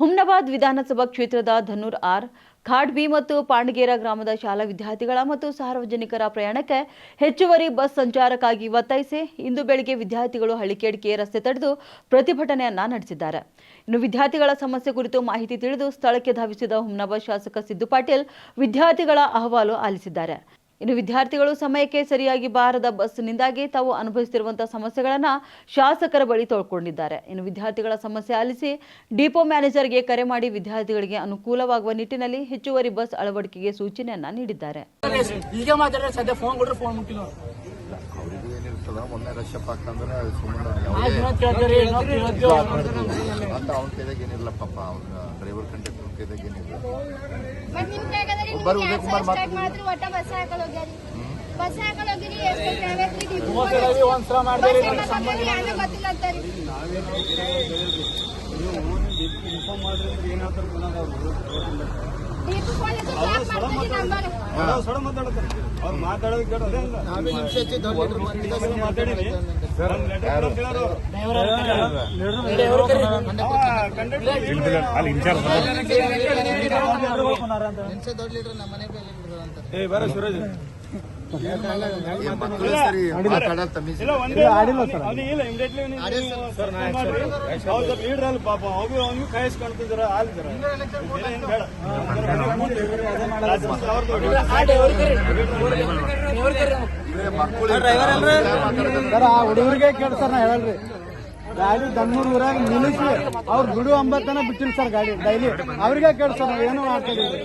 ಹುಮ್ನಾಬಾದ್ ವಿಧಾನಸಭಾ ಕ್ಷೇತ್ರದ ಧನೂರ್ ಆರ್, ಖಾಡ್ಬಿ ಮತ್ತು ಪಾಂಡಗೇರ ಗ್ರಾಮದ ಶಾಲಾ ವಿದ್ಯಾರ್ಥಿಗಳ ಮತ್ತು ಸಾರ್ವಜನಿಕರ ಪ್ರಯಾಣಕ್ಕೆ ಹೆಚ್ಚುವರಿ ಬಸ್ ಸಂಚಾರಕ್ಕಾಗಿ ಒತ್ತಾಯಿಸಿ ಇಂದು ಬೆಳಗ್ಗೆ ವಿದ್ಯಾರ್ಥಿಗಳು ಹಳ್ಳಿಕೇಡ್ಕೆ ರಸ್ತೆ ತಡೆದು ಪ್ರತಿಭಟನೆಯನ್ನ ನಡೆಸಿದ್ದಾರೆ. ಇನ್ನು ವಿದ್ಯಾರ್ಥಿಗಳ ಸಮಸ್ಯೆ ಕುರಿತು ಮಾಹಿತಿ ತಿಳಿದು ಸ್ಥಳಕ್ಕೆ ಧಾವಿಸಿದ ಹುಮ್ನಾಬಾದ್ ಶಾಸಕ ಸಿದ್ದು ಪಾಟೀಲ್ ವಿದ್ಯಾರ್ಥಿಗಳ ಅಹವಾಲು ಆಲಿಸಿದ್ದಾರೆ. ಇನ್ನು ವಿದ್ಯಾರ್ಥಿಗಳು ಸಮಯಕ್ಕೆ ಸರಿಯಾಗಿ ಬಾರದ ಬಸ್ನಿಂದಾಗಿ ತಾವು ಅನುಭವಿಸುತ್ತಿರುವಂತಹ ಸಮಸ್ಯೆಗಳನ್ನ ಶಾಸಕರ ಬಳಿ ತೊಳ್ಕೊಂಡಿದ್ದಾರೆ. ಇನ್ನು ವಿದ್ಯಾರ್ಥಿಗಳ ಸಮಸ್ಯೆ ಆಲಿಸಿ ಡಿಪೋ ಮ್ಯಾನೇಜರ್ಗೆ ಕರೆ ಮಾಡಿ ವಿದ್ಯಾರ್ಥಿಗಳಿಗೆ ಅನುಕೂಲವಾಗುವ ನಿಟ್ಟಿನಲ್ಲಿ ಹೆಚ್ಚುವರಿ ಬಸ್ ಅಳವಡಿಕೆಗೆ ಸೂಚನೆಯನ್ನ ನೀಡಿದ್ದಾರೆ. ಅಂತ ಅವ್ನ ಕೈದಾಗ ಏನಿಲ್ಲ ಪಾಪ ಅವ್ನ ಡ್ರೈವರ್ ಕಂಡಕ್ಟರ್ ಕೈದಾಗ ಏನಿಲ್ಲ ಮತ್ ನಿಮ್ ಕೈಗದ ರೀ ಬರ್ರಿ, ನಿಮ್ಗೆ ಉದಯ್ ಕುಮಾರ್ ಯಾಕ್ ಸ್ಟ್ರೈಕ್ ಮಾಡಿದ್ರಿ ಒಟ್ಟ ಅವ್ರು ಮಾತಾಡೋದು ಕೇಳೋದೇ ಇಲ್ಲ ಬರ ಸುರೇಶ್ ಲೀಡರ್ ಅಲ್ಲಿ ಪಾಪ ಅವ್ರು ಅವ್ನಿಗೂ ಕಾಯಿಸ್ ಕಾಣ್ತಿದಾರ ಆಲ್ದಾರ ಏನ್ ಬೇಡ ಹುಡುಗರಿಗೆ ಕೇಳಿ ಸರ್ ನಾ ಹೇಳ್ರಿ ಗಾಡಿ ದಮ್ಮೂರ್ ಊರಾಗ ನಿಲ್ಲಿಸಿ ಅವ್ರು ಬಿಡು ಅಂಬತ್ತನ ಬಿಟ್ಟಿಲ್ಲ ಸರ್ ಗಾಡಿ ಡೈಲಿ ಅವ್ರಿಗೆ ಕೇಳಿ ಸರ್ ಏನೂ ಮಾಡ್ತಿದ್ದೀವಿ